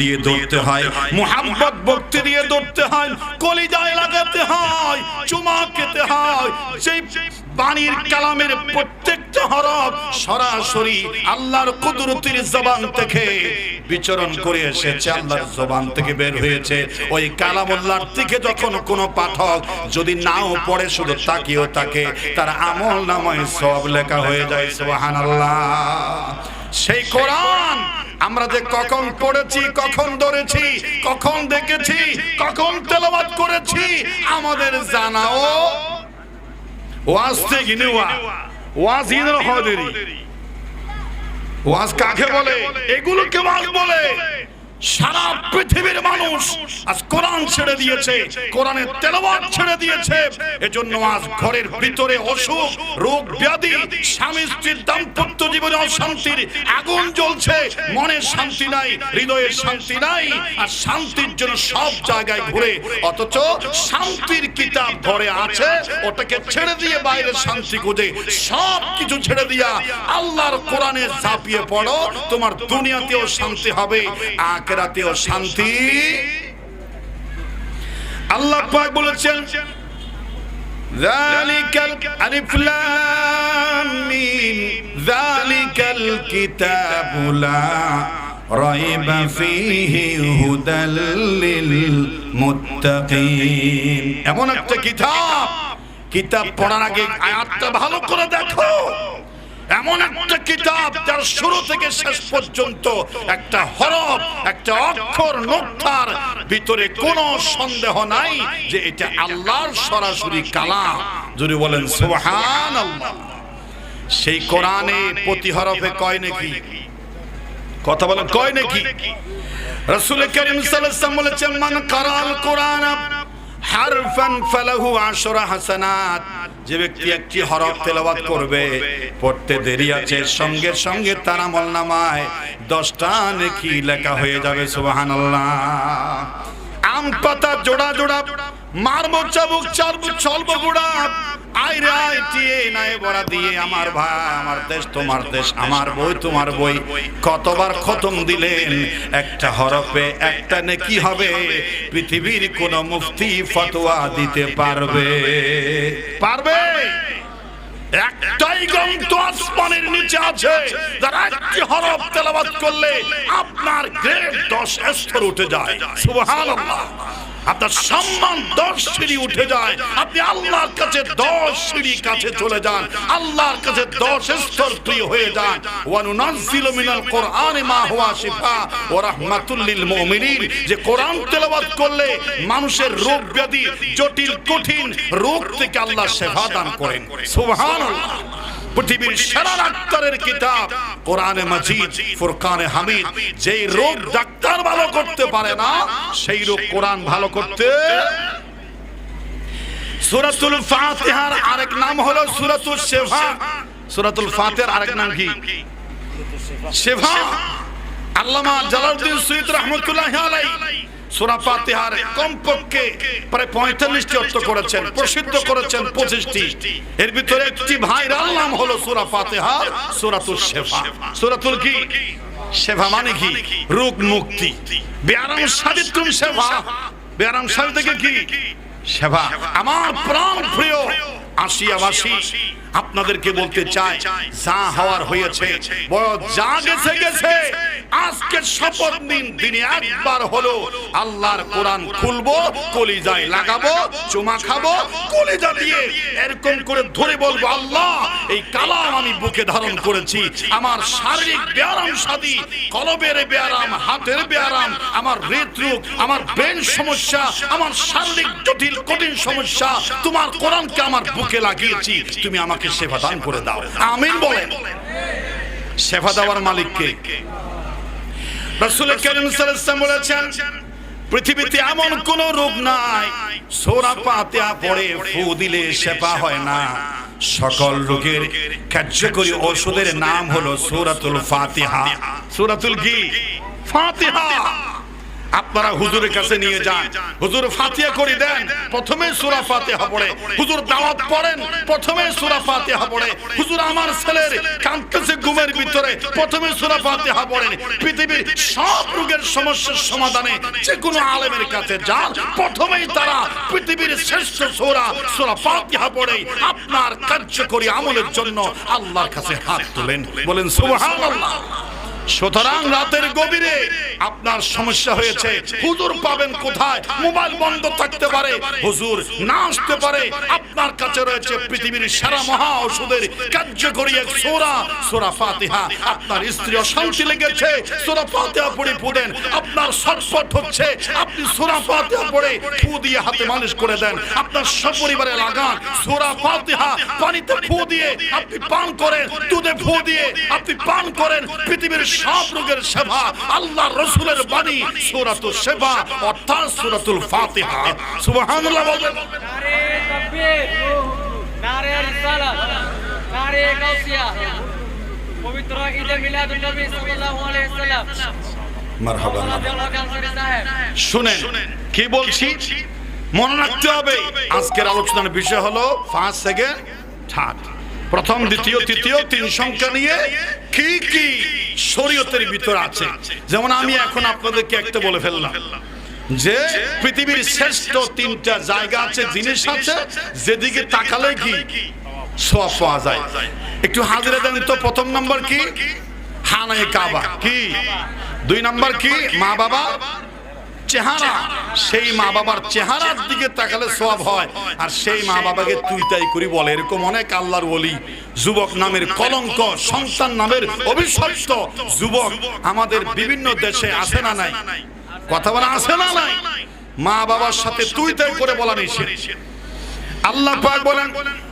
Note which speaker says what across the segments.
Speaker 1: দিয়ে ধরতে হয়। মোহাম্মত ভক্তি দিয়ে ধরতে হয়। কলিজায় লাগাতে হয়। চুমা খেতে হয়। সেই বাণীর কালামের প্রত্যেকটা হরফ সরাসরি আল্লাহর কুদরতির জবান থেকে বিচরণ করে এসেছে। আল্লাহর জবান থেকে বের হয়েছে। ওই কালামুল্লাহর থেকে যখন কোনো পাঠক যদি নাও পড়ে, শুধু তাকিয়েও তাকে তার আমল নামায় সব লেখা হয়ে যায়। সুবহানাল্লাহ। সেই কোরআন। আমরা যে কখন পড়েছি, কখন ধরেছি, কখন দেখেছি, কখন তেলবাদ করেছি, আমাদের জানাও ওয়াজ থেকে নেওয়া ওয়াজ ইনের হদেরি ওয়াজ কাকে বলে? এগুলোকে ওয়াজ বলে। সারা পৃথিবীর মানুষ আজ কোরআন ছেড়ে দিয়েছে, কোরআনের তেলাওয়াত ছেড়ে দিয়েছে। এজন্য আজ ঘরের ভিতরে অসুখ, রোগ, ব্যাধি, স্বামী স্ত্রীর দাম্পত্য জীবনে অশান্তির আগুন জ্বলছে, মনে শান্তি নাই, হৃদয়ে শান্তি নাই, আর শান্তির জন্য সব জায়গায় ঘুরে, অথচ শান্তির কিতাব ঘরে আছে, ওটাকে ছেড়ে দিয়ে বাইরে শান্তি খুঁজে, সব কিছু ছেড়ে দিয়া আল্লাহর কোরআনে ঝাঁপিয়ে পড়ো, তোমার দুনিয়াতেও শান্তি হবে। আখেরাতেও শান্তি। আল্লাহ পাক বলেছেন, যালিকাল আলিফ লাম মিম, যালিকাল কিতাবু লা রাইবা ফীহি হুদাল লিল মুত্তাকিন। এমন একটা কিতাব। কিতাব পড়ার আগে আয়াতটা ভালো করে দেখো। এমন একটা কিতাব যার শুরু থেকে শেষ পর্যন্ত একটা হরফ, একটা অক্ষর নোক্তার ভিতরে কোনো সন্দেহ নাই যে এটা আল্লাহর সরাসরি কালাম। যদি বলেন সুবহান সেই কোরআনে প্রতি হরফে কয় নাকি? কথা বলেন, কয় নাকি? রাসূল করিম সাল্লাল্লাহু আলাইহি ওয়াসাল্লাম বলেছেন, মান কারাল কোরআন যে ব্যক্তি একটি হরফ তেলাওয়াত করবে, পড়তে দেরি আছে, সঙ্গে সঙ্গে তার আমল নামায় দশটা নেকি লেখা হয়ে যাবে, সুবহানাল্লাহ। আম পাতা জোড়া জোড়া মারবো চাবুক চালবো চলবো গুড়া। আইরে আই টিয়ে নাই বড়া দিয়ে আমার ভাই আমার দেশ তোমার দেশ আমার বই তোমার বই। কতবার খতম দিলেন একটা হরফে একটা নেকি হবে। পৃথিবীর কোন মুফতি ফতোয়া দিতে পারবে। পারবে? একটাই গ্রন্থ আসমানের নিচে আছে। যার একটি হরফ তেলাবাদ করলে আপনার গ্রেড দশ স্তর উঠে যায়। সুবহানাল্লাহ। আপনার সম্মান দশ সিঁড়ি উঠে যায়। আপনি আল্লাহর কাছে দশ সিঁড়ি কাছে চলে যান। আল্লাহর কাছে দশ স্তর প্রিয় হয়ে যান। ওয়ানুনাজ্জিলু মিনাল মা হুয়া শিফা ওয়া রাহমাতুল লিল মুমিনিন। যে কোরআন তেলাওয়াত করলে মানুষের রোগ ব্যাধি জটিল, কঠিন রোগ থেকে আল্লাহ শেফা দান করেন। সুবহানাল্লাহ। পৃথিবীর সেরা ডাক্তারের কিতাব, কোরআনে মাজিদ, ফুরকানে হামিদ। যেই রোগ ডাক্তার ভালো করতে পারে না, সেই রোগ কোরআন ভালো করতে। সূরাতুল ফাতিহার আরেক নাম হলো সূরাতুল শেফা। সূরাতুল ফাতিহার আরেক নাম কি? শেফা। আল্লামা জালালউদ্দিন সৈয়দ রাহমাতুল্লাহ আলাইহি সূরা ফাতিহার কমপক্ষে প্রায় 45টি অর্থ করেছেন, প্রসিদ্ধ করেছেন 25টি এর ভিতরে একটি ভাইরাল নাম হলো সূরা ফাতিহা, সূরাতুল শেফা। সূরাতুল কি? শেফা মানে কি? রোগ মুক্তি। বিয়ারাম সাদিতুম শেফা। বিয়ারাম সাহেব থেকে কি? সেবা। আমার প্রাণ প্রিয় আসিয়াবাসী আপনাদেরকে বলতে চাই যা হওয়ার হয়েছে বয়স যা গেছে গেছে। আজকে শপথ দিন দিনে একবার হলো। আল্লাহর কোরআন খুলবো, কলিজায় লাগাবো, চুমা খাব, কলিজা দিয়ে এরকম করে ধরে বলব, আল্লাহ, এই কালাম আমি বুকে ধারণ করেছি। আমার শারীরিক ব্যায়াম সাদি কলবের ব্যায়াম, হাতের ব্যায়াম, আমার হৃদরোগ, আমার ব্রেন সমস্যা, আমার শারীরিক জটিল, কঠিন সমস্যা, তোমার কোরআনকে আমার বুকে লাগিয়েছি। তুমি আমাকে সেবা দান করে দাও। আমিন বলেন। সেবা দেওয়ার মালিককে। সাল্লাল্লাহু বলেছেন, পৃথিবীতে এমন কোন রোগ নাই, সোরা পাতিয়া পড়ে ফু দিলে সেবা হয় না। সকল রোগের কার্যকরী ওষুধের নাম হলো সূরাতুল ফাতিহা। সূরাতুল কি? ফাতিহা। আপনারা হুজুরের কাছে নিয়ে যান। হুজুর ফাতিহা করে দেন। প্রথমে সূরা ফাতিহা পড়ে। হুজুর দাওয়াত পড়েন। প্রথমে সূরা ফাতিহা পড়ে। হুজুর আমার ছেলের কাঁদতেছে ঘুমের ভিতরে। প্রথমে সূরা ফাতিহা পড়েন। পৃথিবীর সব রোগের সমস্যার সমাধানে যে কোনো আলেমের কাছে যান। প্রথমেই তারা পৃথিবীর শ্রেষ্ঠ সূরা সূরা ফাতিহা পড়ে। আপনার কার্যকরী আমলের জন্য আল্লাহর কাছে হাত তোলেন। বলেন সুবহানাল্লাহ। সুতরাং রাতের গভীরে আপনার সমস্যা হয়েছে। হুজুর পাবেন কোথায়? মোবাইল বন্ধ থাকতে পারে। হুজুর না আসতে পারে। আপনার কাছে রয়েছে পৃথিবীর সারা মহা ওষুধের কার্যকরী এক সোরা সোরা ফাতিহা। আপনার স্ত্রী অশান্তি লেগেছে। সোরা ফাতিহা পড়ে ফুদেন আপনার ছটফট হচ্ছে। আপনি সোরা ফাতিহা পড়ে ফু দিয়ে হাতে মালিশ করে দেন। আপনার সপরিবারে লাগান। সোরা ফাতিহা পানিতে ফু দিয়ে আপনি পান করেন, দুধে ফু দিয়ে আপনি পান করেন। পৃথিবীর সব রোগের সেবা আল্লাহ রসুলের বাণী সূরাতুল সেবা অর্থাৎ সুরাতুল ফাতিহা। সুবহানাল্লাহ বলবেন
Speaker 2: নারে তাকবীর। নারে রিসালাত। নারে গাউসিয়া। পবিত্র ঈদে মিলাদুন নবী সাল্লাল্লাহু আলাইহি সাল্লাম
Speaker 1: মারহাবা।
Speaker 2: রাদিয়াল্লাহু আনহু সাহেব।
Speaker 1: শুনেন কি বলছি? মনে রাখতে হবে। আজকের আলোচনার বিষয় হলো পাঁচ সেকেন্ড থার্ড প্রথম, দ্বিতীয়, তৃতীয় তিন সংখ্যা নিয়ে কি কি শরীয়তের ভিতর আছে? যেমন আমি এখন আপনাদেরকে একটা বলে ফেললাম যে পৃথিবীর শ্রেষ্ঠ তিনটা জায়গা আছে, জিনিস আছে, যেদিকে তাকালে কি সব পাওয়া যায়। একটু হাজিরা দেন তো, প্রথম নাম্বার কি? হানায় কাবা। কি? দুই নাম্বার কি? মা বাবা চেহারা। সেই মা বাবার চেহারার দিকে তাকালে সব হয়। আর সেই মা বাবাকে তুই তাই করি বলে। এরকম অনেক আল্লাহর বলি যুবক নামের কলঙ্ক, সন্তান নামের অভিশপ্ত যুবক আমাদের বিভিন্ন দেশে আসে না নাই? কথা বলা আছে না নাই? মা বাবার সাথে তুই তাই করে বলা নিষেধ। আল্লাহ পাক বলেন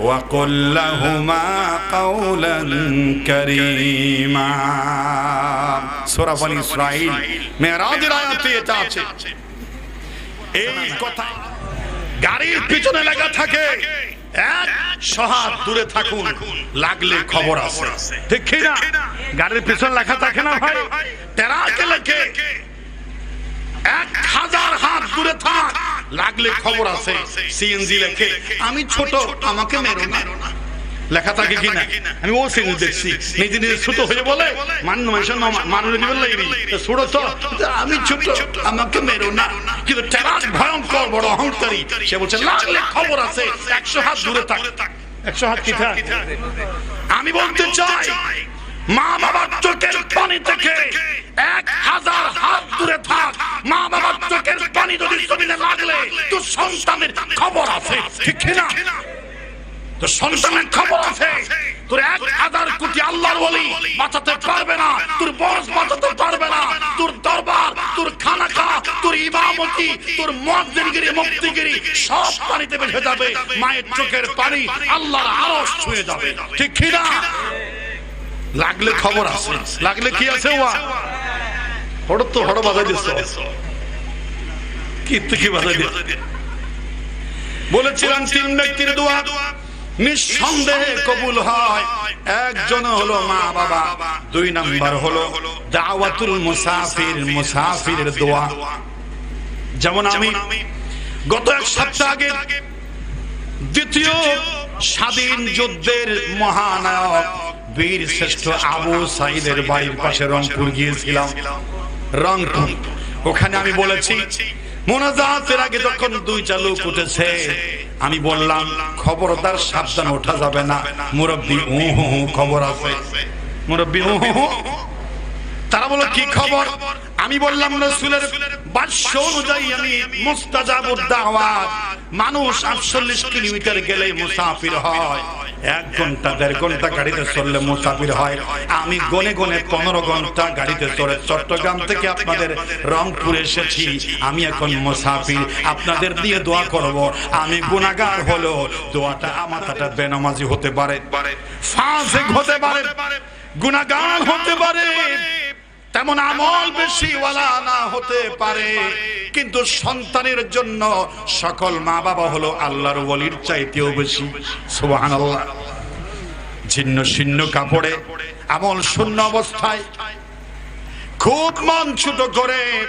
Speaker 1: وقل لهما قولا كريما سورة بني إسرائيل মেরাজ আয়াতে এটা আছে এই কথা গাড়ির পিছনে লাগা থাকে এক সহাত দূরে থাকুন লাগলে খবর আছে ঠিক কি না গাড়ির পিছনে লেখা থাকে না ভাই টেরাকে লেখে এক হাজার হাত দূরে থাক। লাগলে খবর আছে। সিএনজি লেখে আমি ছোট আমাকে মেরো না। লেখা থাকে কিনা? আমি ও সিএনজি দেখছি। নিজে নিজে ছোট হয়ে বলে মান মানুষের মানুষ দিবেন লাগি ছোট তো আমি ছোট আমাকে মেরো না। কিন্তু টেরাস ভয়ঙ্কর বড় অহংকারী সে বলছে লাগলে খবর আছে। একশো হাত দূরে থাক। একশো হাত কি থাক। আমি বলতে চাই মা বাবার চোখের পানি থেকে এক হাজার হাত দূরে থাক। মা বাবার চোখের পানি যদি জমিনে লাগলে তোর সন্তানের খবর আছে, ঠিক না? তোর সন্তানের খবর আছে। তোর এক হাজার কোটি আল্লাহর বলি বাঁচাতে পারবে না, তোর বস বাঁচাতে পারবে না, তোর দরবার, তোর খানাকা তোর ইমামতি তোর মদগিরি মুক্তিগিরি সব পানিতে ভেসে যাবে। মায়ের চোখের পানি আল্লাহর আরশ ছুঁয়ে যাবে, ঠিক কি না? লাগলে খবর আছে লাগলে কি আছে ওয়া? হড় তো হড় বাজাই দিছ কি তুই বাজাই দিছ বলেছিলাম তিন ব্যক্তির দোয়া। নিঃসন্দেহে কবুল হয়। একজন হলো মা বাবা। দুই নাম্বার হলো দাওয়াতুল মুসাফির মুসাফিরের দোয়া। যেমন আমি গত এক সপ্তাহ আগে দ্বিতীয় স্বাধীন যুদ্ধের মহানায়ক বীর শ্রেষ্ঠ আবু সাইদের বাড়ির পাশে রংপুর গিয়েছিলাম। রংপুর। ওখানে আমি বলেছি, মোনাজাতের আগে যখন দুইটা লোক উঠেছে, আমি বললাম, খবরদার সাবধান, ওঠা যাবে না। মুরব্বী উ খবর আছে। মুরব্বী উ তারা বলো কি খবর? আমি বললাম, রসুলের বাস্য অনুযায়ী আমি মুস্তাজাবুর দাওয়াত। মানুষ আটচল্লিশ কিলোমিটার গেলে মুসাফির হয়। এক ঘণ্টা দেড় ঘণ্টা গাড়িতে চললে মুসাফির হয়। আমি গনে গনে পনেরো ঘণ্টা গাড়িতে চড়ে চট্টগ্রাম থেকে আপনাদের রংপুর এসেছি। আমি এখন মুসাফির আপনাদের দিয়ে দোয়া করব। আমি গুণাগার হলো দোয়াটা আমার তাটা বেনামাজি হতে পারে। ফাঁসে হতে পারে। গুণাগার হতে পারে। তেমন আমল বেশি। ওয়ালা না হতে পারে। কিন্তু সন্তানের জন্য সকল মা বাবা হলো আল্লাহর ওলির চাইতেও বেশি। সুবহানাল্লাহ। ছিন্ন ছিন্ন কাপড়ে আমল শূন্য অবস্থায়। খুব মন ছোট করে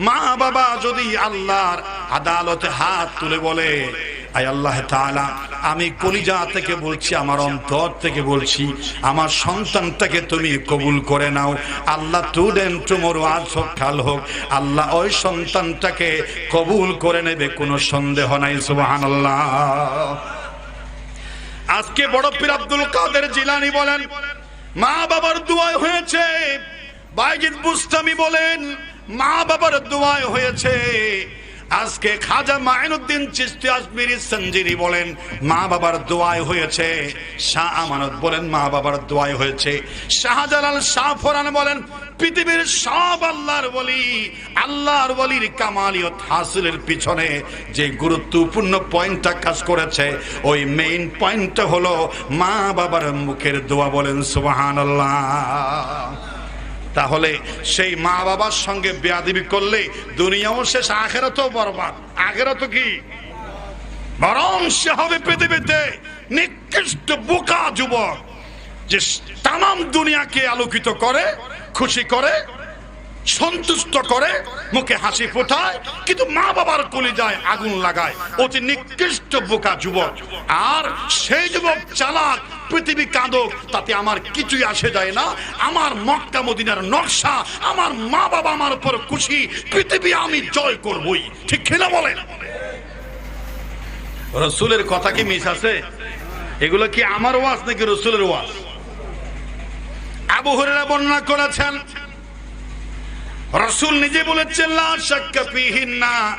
Speaker 1: মা বাবা যদি আল্লাহর আদালতে হাত তুলে বলে আয় আল্লাহ তাআলা, আমি কলিজা থেকে বলছি, আমার অন্তর থেকে বলছি, আমার সন্তানটাকে তুমি কবুল করে নাও। আল্লাহ টুডেন টুমোরো আজ হোক, কাল হোক, আল্লাহ ওই সন্তানটাকে কবুল করে নেবে, কোনো সন্দেহ নাই, সুবহানাল্লাহ। আজকে বড় পীর আব্দুল কাদের জিলানি বলেন মা বাবার দোয়ায় হয়েছে। বাইজিদ বুস্তামি বলেন মা বাবার দোয়ায় হয়েছে। আজকে খাজা মাইনুদ্দিন চিস্তি আজমিরি সঞ্জিরি বলেন, মা বাবার দোয়ায় হয়েছে। শাহ আমানত বলেন, মা বাবার দোয়ায় হয়েছে। শাহজালাল শাহ ফরান বলেন, পৃথিবীর সব আল্লাহর বলি, আল্লাহর বলির কামালিয়ত হাসিলের পিছনে যে গুরুত্বপূর্ণ পয়েন্টটা কাজ করেছে, ওই মেইন পয়েন্টটা হলো মা বাবার মুখের দোয়া বলেন, সুবহানাল্লাহ। তাহলে সেই মা বাবার সঙ্গে বেয়াদিবি করলে দুনিয়াও শেষ, আখেরাতও বরবাদ। আখেরাত কি? বরং সে হবে পৃথিবীতে নিকৃষ্ট বোকা যুবক, যে তাম দুনিয়াকে আলোকিত করে, খুশি করে সন্তুষ্ট করে, মুখে হাসি ফোটায়, কিন্তু মা বাবার কলিজায় আগুন লাগায়। অতি নিকৃষ্ট বোকা যুবক। আর সেই যুবক চালাক, পৃথিবী কাঁদক, তাতে আমার কিছুই আসে যায় না। আমার মক্কা মদিনার নকশা, আমার মা বাবা আমার উপর খুশি, পৃথিবী আমি জয় করবই। ঠিক খেলা বলেন? রসুলের কথা কি মিস আছে? এগুলো কি আমার ওয়াজ নাকি রসুলের ওয়াজ? আবু হুরেরা বর্ণনা করেছেন রসুল নিজে বলেছেন না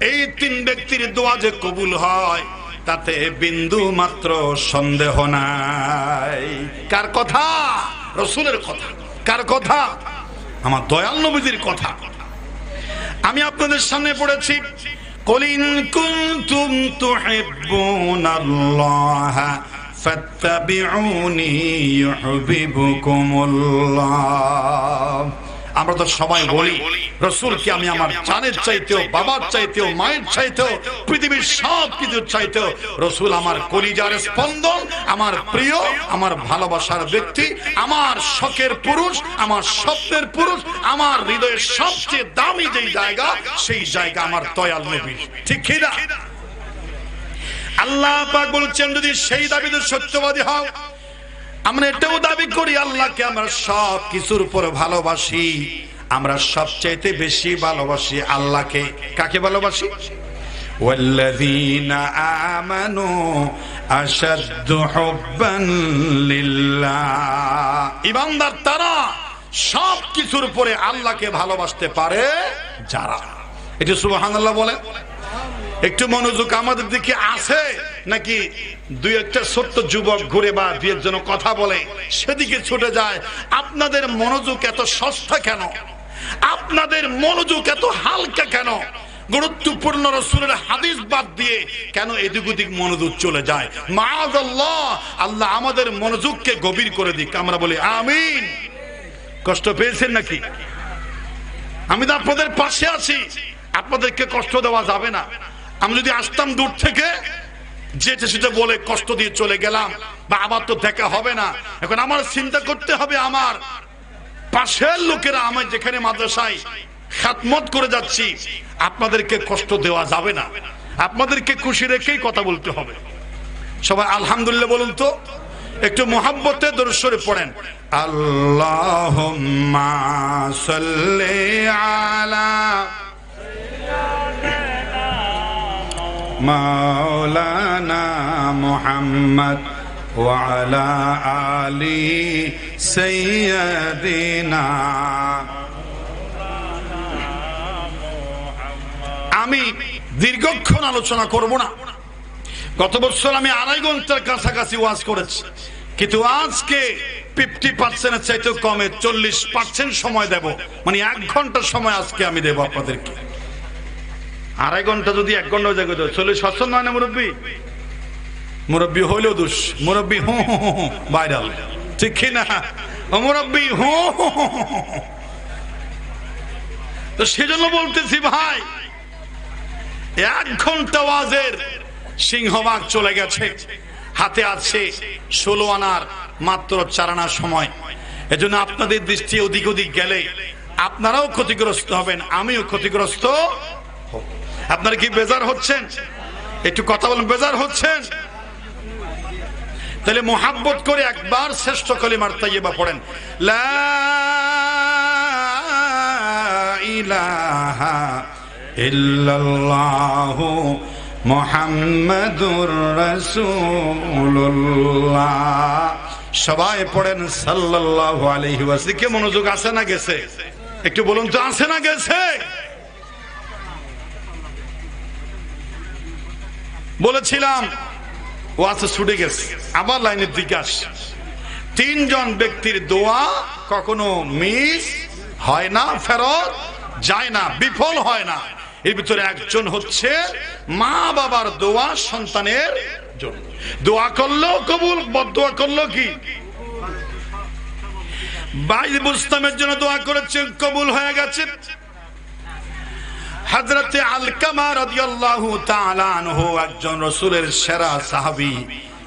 Speaker 1: এই তিন ব্যক্তির দোয়া যে কবুল হয়, তাতে বিন্দু মাত্র সন্দেহ নাই। কার কথা? রসুলের কথা। কার কথা? আমার দয়াল নবীদের কথা। আমি আপনাদের সামনে পড়েছি কলিন কুনতুম তুহিব্বুনাল্লাহ, ফাত্তাবিউনি ইউহিব্বুকুমুল্লাহ। আমরা তো সবাই বলি রসুলকে আমি আমার জানের চাইতেও বাবার চাইতেও মায়ের চাইতেও পৃথিবীর সব কিছু চাইতেও রসুল আমার কলিজার স্পন্দন আমার প্রিয় আমার ভালোবাসার ব্যক্তি আমার শখের পুরুষ আমার স্বপ্নের পুরুষ আমার হৃদয়ের সবচেয়ে দামি যেই জায়গা সেই জায়গা আমার দয়াল নবী। ঠিক কিনা আল্লাহ পাক বলছেন যদি সেই দাবিতে সত্যবাদী হও আমরা এটাও দাবি করি আল্লাহকে আমরা সব কিছুর উপর ভালোবাসি আমরা সবচাইতে বেশি ভালোবাসি আল্লাহকে কাকে ভালোবাসি والذين آمنوا أشد حبا لله ইমানদার তারা সব কিছুর উপরে আল্লাহকে ভালোবাসতে পারে যারা এটা সুবহানাল্লাহ বলে একটু মনোযোগ আমাদের দিকে আছে? নাকি দুই একটা ছোট্ট যুবক ঘুরে বা দুই একজন কথা বলে, সেদিকে ছুটে যায়? আপনাদের মনোযোগ এত সস্তা কেন? আপনাদের মনোযোগ এত হালকা কেন? গুরুত্বপূর্ণ রসুলের হাদিস বাদ দিয়ে কেন এদিক ওদিক মনোযোগ চলে যায়? মাজ আল্লাহ আল্লাহ আমাদের মনোযোগকে গভীর করে দিক। আমরা বলি, আমিন। কষ্ট পেয়েছেন নাকি? আমি তো আপনাদের পাশে আছি। আপনাদেরকে কষ্ট দেওয়া যাবে না। আমি যদি আসতাম দূর থেকে যেটা সেটা বলে কষ্ট দিয়ে চলে গেলাম, বা আবার তো দেখা হবে না। এখন আমার চিন্তা করতে হবে আমার। পাশের লোকেরা আমার যেখানে মাদ্রাসায় খাতমত করে যাচ্ছি, আপনাদেরকে কষ্ট দেওয়া যাবে না। আপনাদেরকে খুশি রেখেই কথা বলতে হবে। সবাই আলহামদুলিল্লাহ বলুন তো, একটু মোহাব্বতে দর্শরে পড়েন। আল্লাহ আলা مولانا محمد وعلى آل سيدنا আমি দীর্ঘক্ষণ আলোচনা করব না গত বছর আমি আড়াই ঘন্টার কাছাকাছি ওয়াজ করেছি কিন্তু আজকে ফিফটি পার্সেন্টের চাইতেও কমে চল্লিশ পার্সেন্ট সময় দেব মানে এক ঘন্টার সময় আজকে আমি দেবো আপনাদেরকে আড়াই ঘণ্টা যদি এক ঘণ্টা হয়ে যাবে চল্লিশ পার্সেন্ট নয় না মুরব্বী? মুরব্বী হইলেও দুষ। মুরব্বী হু ভাইরাল। ঠিক না? মুরব্বী হু। তো সেজন্য বলতেছি ভাই, এক ঘণ্টা ওয়াজের সিংহবাগ চলে গেছে। হাতে আছে ষোলো আনার মাত্র চার আনার সময়। এজন্য আপনাদের দৃষ্টি ওদিক ওদিক গেলে আপনারাও ক্ষতিগ্রস্ত হবেন, আমিও ক্ষতিগ্রস্ত। আপনারা কি বেজার হচ্ছেন? একটু কথা বলেন, বেজার হচ্ছেন? তাহলে মোহাব্বত করে একবার শ্রেষ্ঠ কলিমার তাইয়েবা পড়েন। ইল্লাল্লাহু মুহাম্মাদুর রাসূলুল্লাহ। সবাই পড়েন, সাল্লাল্লাহু আলাইহি ওয়াসাল্লাম কে মনোযোগ আছে না গেছে? একটু বলুন তো, আছে না গেছে? বলেছিলাম, ও আছে ছুটে গেছে। আবার লাইনের দিকে তিনজন ব্যক্তির দোয়া কখনো মিস হয় না, ফেরত যায় না, বিফল হয় না। এর ভিতরে একজন হচ্ছে মা বাবার দোয়া সন্তানের জন্য। দোয়া করলেও কবুল বদোয়া করল কি? বাইদ বুস্তামের জন্য দোয়া করেছেন, কবুল হয়ে গেছে। হযরতে আলকামা রাদিয়াল্লাহু তাআলা আনহু একজন রাসূলের সেরা সাহাবী।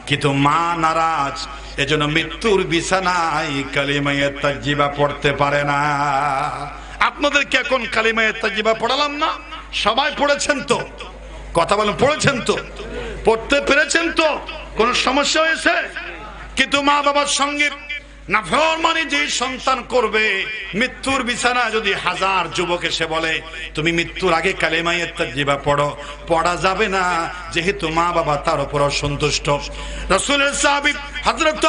Speaker 1: কিন্তু মা নারাজ, এজন্য মৃত্যুর বিছানায় কালিমায়ে তাজ্জিবা পড়তে পারে না। আপনাদেরকে এখন কালিমায়ে তাজ্জিবা পড়ালাম না? সবাই পড়েছেন তো? কথা বলেন, পড়েছেন তো? পড়তে পেরেছেন তো? কোন সমস্যা হয়েছে? কিন্তু মা বাবার সঙ্গে নাফরমানি যে সন্তান করবে, মৃত্যুর বিছানা যদি হাজার বলে, তুমি মৃত্যুর আগে পড়ো, পড়া যাবে না, যেহেতু মা বাবা তার উপর অসন্তুষ্ট। রসুলের সাহাবি হজরত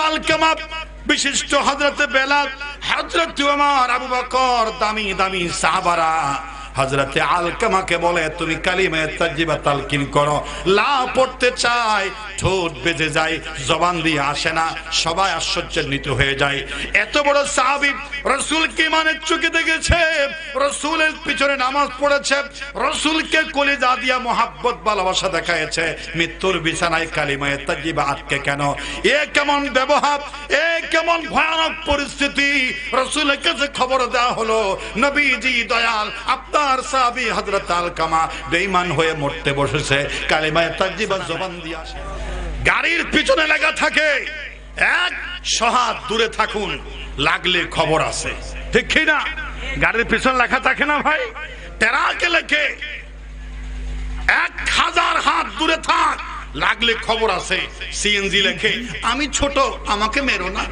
Speaker 1: বিশিষ্ট হজরত বেলাল হজরত আবু বকর, দামি দামি সাহাবারা হজরতে আলকামাকে বলে, তুমি কালিমে তাজিবা তালকিন করো। লা পড়তে চাই, ঠোঁট বেজে যায়, জবান দিয়ে আসে না, সবাই আশ্চর্যান্বিত হয়ে যায়। এত বড় সাহাবি রসুলকে মানে চোখে দেখেছে, রসুলের পিছনে নামাজ পড়েছে, রসুলকে কলিজা দিয়া মোহাব্বত, ভালোবাসা দেখাইছে। মৃত্যুর বিছানায় কালিমায় তাজিবা আটকে কেন? এ কেমন ব্যবহার, এ কেমন ভয়ানক পরিস্থিতি? রসুলের কাছে খবর দেওয়া হলো, নবীজি দয়াল, আপনার সাহাবি হজরত আল কামা বেঈমান হয়ে মরতে বসেছে। কালিমায় তাজিবা জবান দিয়ে আসে। গাড়ির পিছনে লেখা থাকে। এক সহাত দূরে থাকুন, লাগলে খবর আছে। ঠিক কি না? গাড়ির পিছনে লেখা থাকে না ভাই? টেরাকে লেখে। এক হাজার হাত দূরে থাক, লাগলে খবর আছে। সিএনজি লেখে, আমি ছোট, আমাকে মেরো না।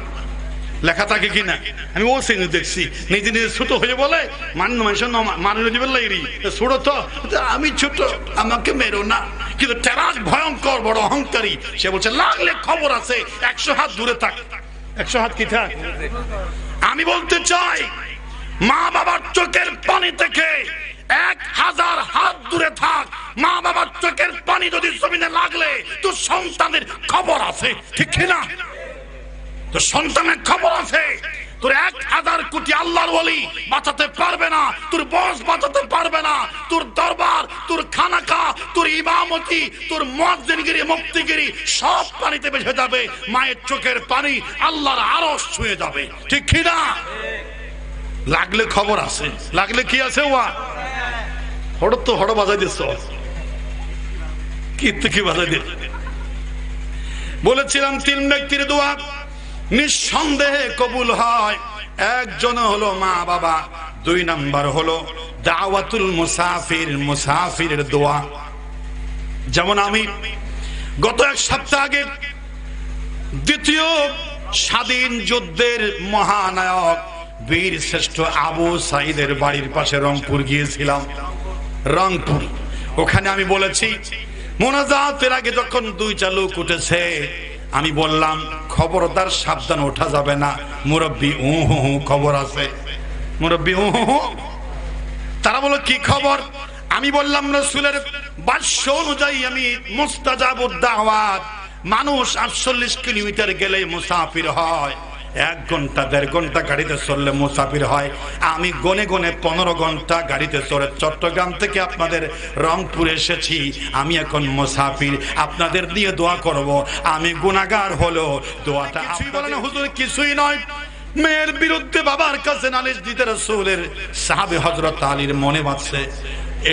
Speaker 1: লেখা থাকে কিনা? আমি ও সিএনজি দেখছি। নিজে নিজে ছোট হয়ে বলে মান মানুষের মানুষ লাগি ছোট তো আমি ছোট, আমাকে মেরো না। কিন্তু টেরাস ভয়ঙ্কর, বড় অহংকারী। সে বলছে, লাগলে খবর আছে, একশো হাত দূরে থাক। একশো হাত কি থাক? আমি বলতে চাই, মা বাবার চোখের পানি থেকে এক হাজার হাত দূরে থাক। মা বাবার চোখের পানি যদি জমিনে লাগলে তো সন্তানের খবর আছে, ঠিক না তোর সন্তানের খবর আছে। তোর এক হাজার কোটি আল্লাহর ওলি বাঁচাতে পারবে না, তোর বস বাঁচাতে পারবে না, তোর দরবার, তোর খানাকা তোর ইমামতি, তোর মজ্জিনগিরি মুক্তিগিরি সব পানিতে ভেসে যাবে, মায়ের চোখের পানি আল্লাহর আরও ছুঁয়ে যাবে। ঠিক কি না? লাগলে খবর আছে। লাগলে কি আছে ওয়া হঠাৎ তো হড় বাজাই দিস কি তো কি বাজাই দিস বলেছিলাম তিন ব্যক্তির দোয়া। নিঃসন্দেহে কবুল হয়। একজন হলো মা বাবা, দুই নাম্বার হলো দাওয়াতুল মুসাফির, মুসাফিরের দোয়া। যেমন আমি গত এক সপ্তাহ আগে দ্বিতীয় স্বাধীন যুদ্ধের মহানায়ক বীর শ্রেষ্ঠ আবু সাইদের বাড়ির পাশে রংপুর গিয়েছিলাম। রংপুর। ওখানে আমি বলেছি, মোনাজাতের আগে যখন দুই লোক উঠেছে আমি বললাম, খবরদার সাবধান ওঠা যাবে না। মুরব্বী উ হু খবর আছে। মুরব্বী উ হু তারা বলো কি খবর? আমি বললাম, রসুলের বাস্য অনুযায়ী আমি মুস্তাজাবুদ্দাহ মানুষ আটচল্লিশ কিলোমিটার গেলে মুসাফির হয়। এক ঘণ্টা দেড় ঘণ্টা গাড়িতে চললে মুসাফির হয়। আমি গনে গনে পনেরো ঘণ্টা গাড়িতে চড়ে চট্টগ্রাম থেকে আপনাদের রংপুর এসেছি। আমি এখন মুসাফির। আপনাদের দিয়ে দোয়া করব। আমি গুনাগার হলো। দোয়াটা কিছুই বলে না হুজুর কিছুই নয়। মেয়ের বিরুদ্ধে বাবার কাছে নালিশ দিতে রসুলের সাহাবে হজরত আলীর মনে বাঁচছে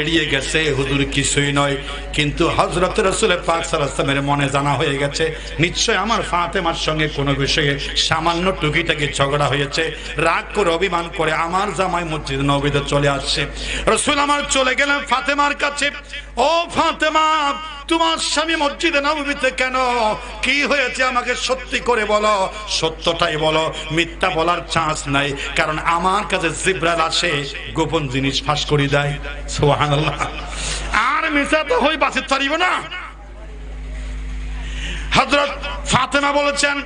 Speaker 1: এড়িয়ে গেছে, হুজুর কিছুই নয়। কিন্তু হজরত রসুলের পাক সালামের মনে জানা হয়ে গেছে নিশ্চয় আমার ফাতেমার সঙ্গে কোনো বিষয়ে সামান্য টুকিটাকি ঝগড়া হয়েছে। রাগ করে, অভিমান করে আমার জামাই মসজিদ নবীতে চলে আসছে। রসুল আমার চলে গেলেন ফাতেমার কাছে। ও ফাতেমা, তোমার স্বামী মসজিদে নবীতে কেন? কি হয়েছে আমাকে সত্যি করে বলো? সত্যটাই বলো, মিথ্যা বলার চান্স নাই। কারণ আমার কাছে জিব্রাল আসে, গোপন জিনিস ফাঁস করে দেয়। আর তো হই বাঁচে পারিব না। ফাতেমা বলেছেন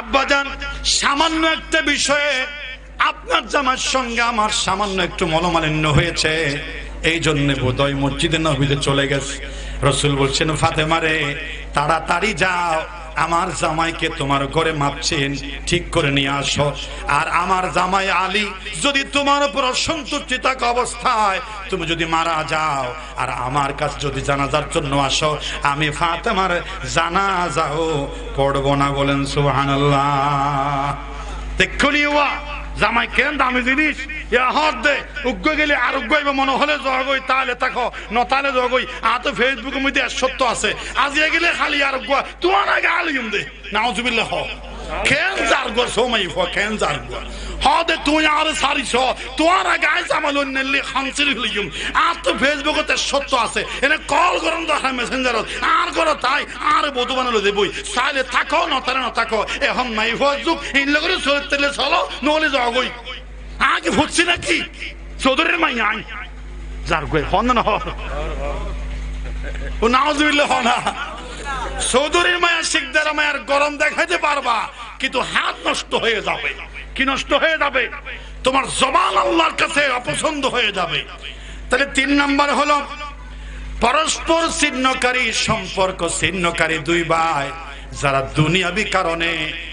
Speaker 1: আব্বাজান সামান্য একটা বিষয়ে আপনার জামার সঙ্গে আমার সামান্য একটু মনোমালিন্য হয়েছে। এই জন্য বোধহয় মসজিদে নবীতে চলে গেছে। রসুল বলছেন ফাতেমারে তাড়াতাড়ি যাও। আমার জামাইকে তোমার ঘরে মাপছেন ঠিক করে নিয়ে আসো। আর আমার জামাই আলী, যদি তোমার উপর অসন্তুষ্টি থাকা অবস্থায় তুমি যদি মারা যাও, আর আমার কাছে যদি জানাজার জন্য আসো, আমি ফাতেমার জানাজাও পড়ব না বলেন সুবহানাল্লাহ। দেখুনি জামাই কেন দামি জিনিস? হর দে, উগ্গ গেলে আর হলে জগই তাহলে তাকো নতালে জগই আ তো ফেসবুকের মধ্যে সত্য আছে। আজিয়ে গেলে খালি আর উগ্গ, তোমার আগে আলিম দে। নাউজুবিল্লাহ, হ। কেন যার গো সময় ফ কেন যার গো হদে তুই আর সারিছ তোমার আগে আইস, আমার নেলি, খানসির হলিম আর তো ফেসবুকতে সত্য আছে। এনে কল করুন তো মেসেঞ্জারত আর করো তাই, আর বধু বানালো দেবই। সাইলে থাকো নতারে নথাকো। এখন নাই হওয়ার যুগ চলে চলো, নহলে জগই আগে ফুটছি নাকি? চৌধুরীর মাই আই। যার গই হন না। হ ও নাউজুবিল্লাহ হ না। চৌধুরীর মায়া শিখদের মায়ের গরম দেখাইতে পারবা, কিন্তু হাত নষ্ট হয়ে যাবে। কি নষ্ট হয়ে যাবে? তোমার জবান আল্লাহর কাছে অপছন্দ হয়ে যাবে। তাহলে তিন নাম্বার হলো, পরস্পর ছিন্নকারী, সম্পর্ক ছিন্নকারী দুই ভাই, যারা দুনিয়াবি কারণে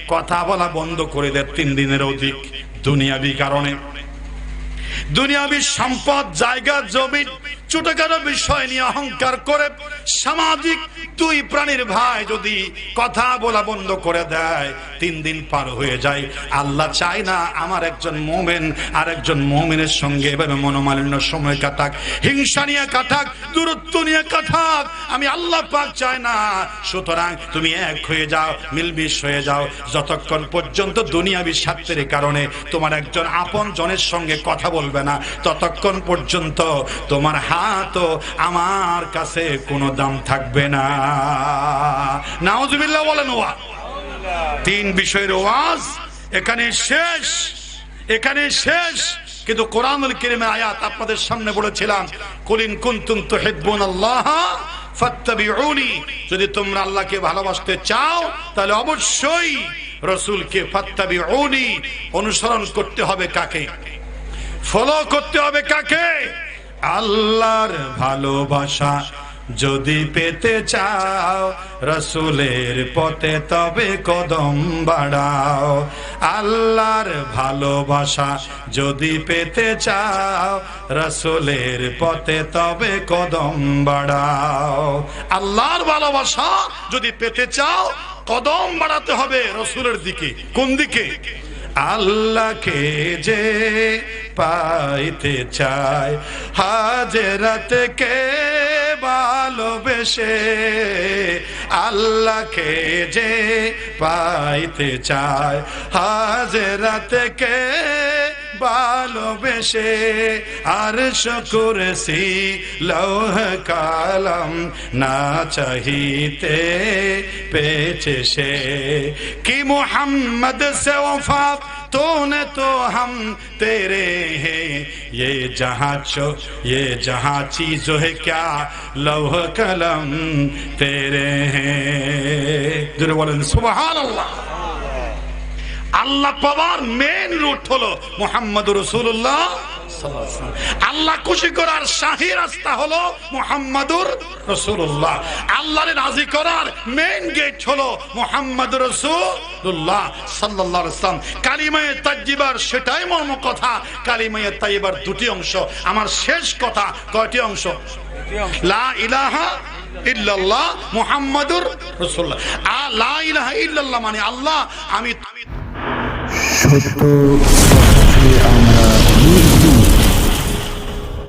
Speaker 1: কথা বলা বন্ধ করে দেয় তিন দিনের অধিক। দুনিয়াবি কারণে। দুনিয়াবি সম্পদ জায়গা জমি ছোটখাটো বিষয় নিয়ে অহংকার করে সামাজিক দুই প্রাণীর ভাই যদি কথা বলা বন্ধ করে দেয়, তিন দিন পার হয়ে যায়। আল্লাহ চায় না আমার একজন মোমেন আর একজন মোমেনের সঙ্গে এভাবে মনোমালিন্য সময় কাটাক, হিংসা নিয়ে কাটাক, দূরত্ব নিয়ে কাটাক। আমি আল্লাহ পাক চাই না। সুতরাং তুমি এক হয়ে যাও, মিলমিশ হয়ে যাও। যতক্ষণ পর্যন্ত দুনিয়াবি স্বার্থের কারণে তোমার একজন আপন জনের সঙ্গে কথা বলবে না, ততক্ষণ পর্যন্ত তোমার হাত আমার কাছে কোনো দাম থাকবে না। নাউজুবিল্লাহ বলেন ওয়া। তিন বিষয়ের ওয়াজ, এখানে শেষ এখানে শেষ। কিন্তু কোরআনুল কারীমের আয়াত আপনাদের সামনে বলেছিলাম, কুলিন কুনতুম তুহিব্বুন আল্লাহ ফাত্তাবিউনি। যদি তোমরা আল্লাহকে ভালোবাসতে চাও, তাহলে অবশ্যই রসুলকে ফাত্তাবিউনি, অনুসরণ করতে হবে কাকে? ফলো করতে হবে কাকে? আল্লাহর ভালোবাসা যদি পেতে চাও, রসুলের পথে তবে কদম বাড়াও। আল্লাহর ভালোবাসা যদি পেতে চাও, রসুলের পথে তবে কদম বাড়াও। আল্লাহর ভালোবাসা যদি পেতে চাও, কদম বাড়াতে হবে রসুলের দিকে। কোন দিকে? আল্লাহকে যে পাইতে চাই হাজেরাতে কে ভালোবেসে আল্লাহকে যে পাইতে চাই হাজেরাতে কে ভালোবেসে আর শকুরসি লৌহ কালম না চাহিতে পেছে সে। কি মোহাম্মদ সে ওফাত तूने तो हम तेरे हैं ये जहाँ चो ये जहाँ चीज है क्या लौह कलम तेरे हैं জোরে বলেন সুবহানাল্লাহ আল্লাহ পাওয়ার মেন রুট হলো মোহাম্মদ রসুল্লাহ আল্লাহ খুশি করার শাহী রাস্তা হলো মুহাম্মাদুর রসুল্লাহ আল্লাহরে রাজি করার মেইন গেট হলো মুহাম্মাদুর রসুল্লাহ সাল্লাল্লাহু আলাইহি সাল্লাম কালিমায়ে তাজ্জিবার সেটাই মর্ম কথা। কালিমায়ে তাইয়্যিবার দুটি অংশ। আমার শেষ কথা কয়টি অংশ? লা ইলাহা ইল্লাল্লাহ মুহাম্মাদুর রাসূলুল্লাহ। আ লা ইলাহা ইল্লাল্লাহ মানে আল্লাহ। আমি
Speaker 3: সত্য